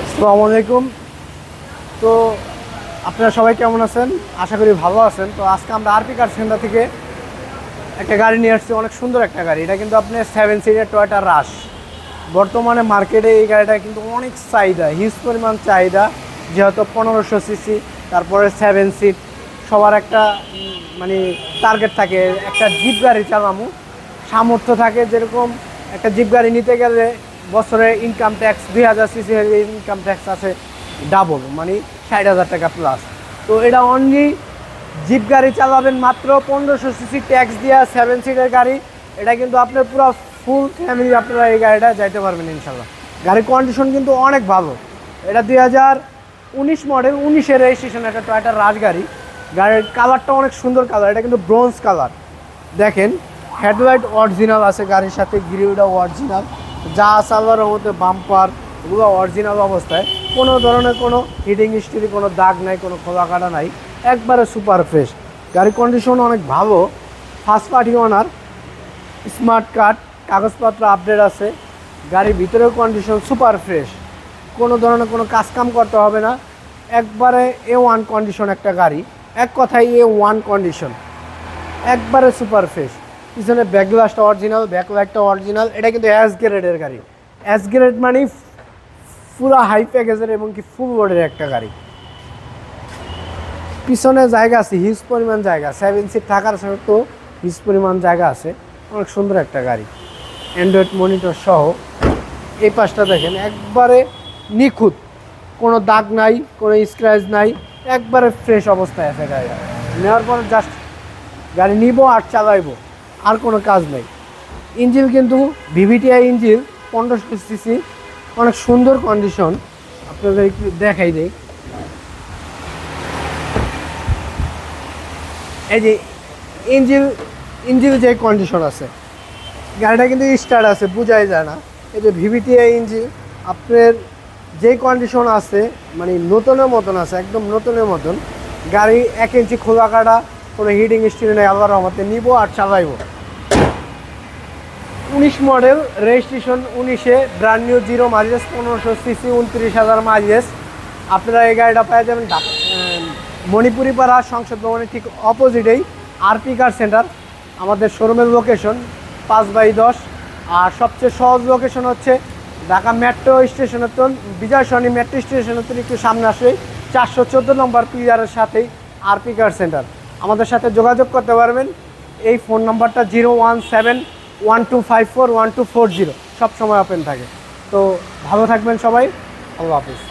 আসসালামু আলাইকুম। তো আপনারা সবাই কেমন আছেন? আশা করি ভালো আছেন। তো আজকে আমরা আরপি কার সেন্টার থেকে একটা গাড়ি নিয়ে আসছি, অনেক সুন্দর একটা গাড়ি। এটা কিন্তু আপনার সেভেন সিটের টয়টা রাশ বর্তমানে মার্কেটে এই গাড়িটা কিন্তু অনেক চাহিদা হিউজ পরিমাণ চাহিদা। যেহেতু পনেরোশো সিসি তারপরে সেভেন সিট সবার একটা মানে টার্গেট থাকে। একটা জিপ গাড়ি চালামু। সামর্থ্য থাকে যেরকম একটা জিপ গাড়ি নিতে গেলে বছরে ইনকাম ট্যাক্স দুই হাজার সিসি ইনকাম ট্যাক্স আছে ডাবল মানে ষাট হাজার টাকা প্লাস তো এটা অনলি জিপ গাড়ি চালাবেন মাত্র পনেরোশো সিসি ট্যাক্স দেওয়া সেভেন সিটের গাড়ি। এটা কিন্তু আপনার পুরো ফুল ফ্যামিলি আপনারা এই গাড়িটা যাইতে পারবেন ইনশাল্লাহ। গাড়ির কন্ডিশন কিন্তু অনেক ভালো। এটা দুই হাজার উনিশ মডেল উনিশের রেজিস্ট্রেশন একটা টয়টার রাজগাড়ি গাড়ির কালারটা অনেক সুন্দর কালার এটা কিন্তু ব্রোঞ্জ কালার দেখেন হেডলাইট অরিজিনাল আছে গাড়ির সাথে গ্রিলটা অরিজিনাল যা সালভার মধ্যে বাম্পার এগুলো অরিজিনাল অবস্থায়, কোনো ধরনের কোনো হিটিং হিস্ট্রি কোনো দাগ নাই, কোনো খোলা কাটা নাই, একবারে সুপার ফ্রেশ গাড়ির কন্ডিশন অনেক ভালো first party owner smart card কাগজপত্র আপডেট আছে, গাড়ির ভিতরেও কন্ডিশন সুপার ফ্রেশ কোনো ধরনের কোনো কাজকাম করতে হবে না, একবারে এ ওয়ান কন্ডিশন একটা গাড়ি, এক কথায় এ ওয়ান কন্ডিশন একবারে সুপার ফ্রেশ পিছনে ব্যাক গ্লাসটা অরিজিনাল ব্যাক লাইটটা অরিজিনাল এটা কিন্তু অ্যাস গ্রেডের গাড়ি। অ্যাস গ্রেড মানে পুরো হাই প্যাকেজের এবং কি ফুল বোর্ডের একটা গাড়ি। পিছনে জায়গা আছে হিউজ পরিমাণ জায়গা সেভেন সিট থাকার সত্ত্বেও হিউজ পরিমাণ জায়গা আছে, অনেক সুন্দর একটা গাড়ি। অ্যান্ড্রয়েড মনিটর সহ। এই পাশটা দেখেন, একবারে নিখুঁত, কোনো দাগ নাই, কোনো স্ক্র্যাচ নাই, একবারে ফ্রেশ অবস্থায় আছে গাড়ি নেওয়ার পর জাস্ট গাড়ি নিব আর চালাইবো। আর কোনো কাজ নেই। ইঞ্জিল কিন্তু ভিভিটিআই ইঞ্জিল পনেরোশো সিসি, অনেক সুন্দর কন্ডিশন আপনাদের একটু দেখাই দেই। এই যে ইঞ্জিল ইঞ্জিল যে কন্ডিশন আছে, গাড়িটা কিন্তু স্টার্ট আছে, বোঝাই যায় না। এই যে ভিভিটিআই ইঞ্জিন আপনার যে কন্ডিশন আছে মানে নতুনের মতন আছে, একদম নতুনের মতন, গাড়ি এক ইঞ্চি খোলা কাটা কোনো হিটিং স্টিল নেই আল্লাহ রহমতে নিব আর চালাইবো। উনিশ মডেল রেজিস্ট্রেশন উনিশে ব্র্যান্ড নিউ জিরো মাইলেজ পনেরোশো সিসি উনত্রিশ হাজার মাইলেজ আপনারা এই গাড়িটা পেয়ে যাবেন মণিপুরি পাড়া সংসদ ভবনের ঠিক অপোজিটেই আরপি কার সেন্টার আমাদের শোরুমের লোকেশন পাঁচ বাই দশ। আর সবচেয়ে সহজ লোকেশন হচ্ছে ঢাকা মেট্রো স্টেশনের তো বিজয় সরণি মেট্রো স্টেশনের তো একটু সামনে আসলেই চারশো চোদ্দ নম্বর পিলারের সাথেই আরপি কার সেন্টার আমাদের সাথে যোগাযোগ করতে পারবেন। এই ফোন নাম্বারটা zero one seven, one two five four, one two four zero. সবসময় ওপেন থাকে। তো ভালো থাকবেন সবাই। আল্লাহ হাফিজ।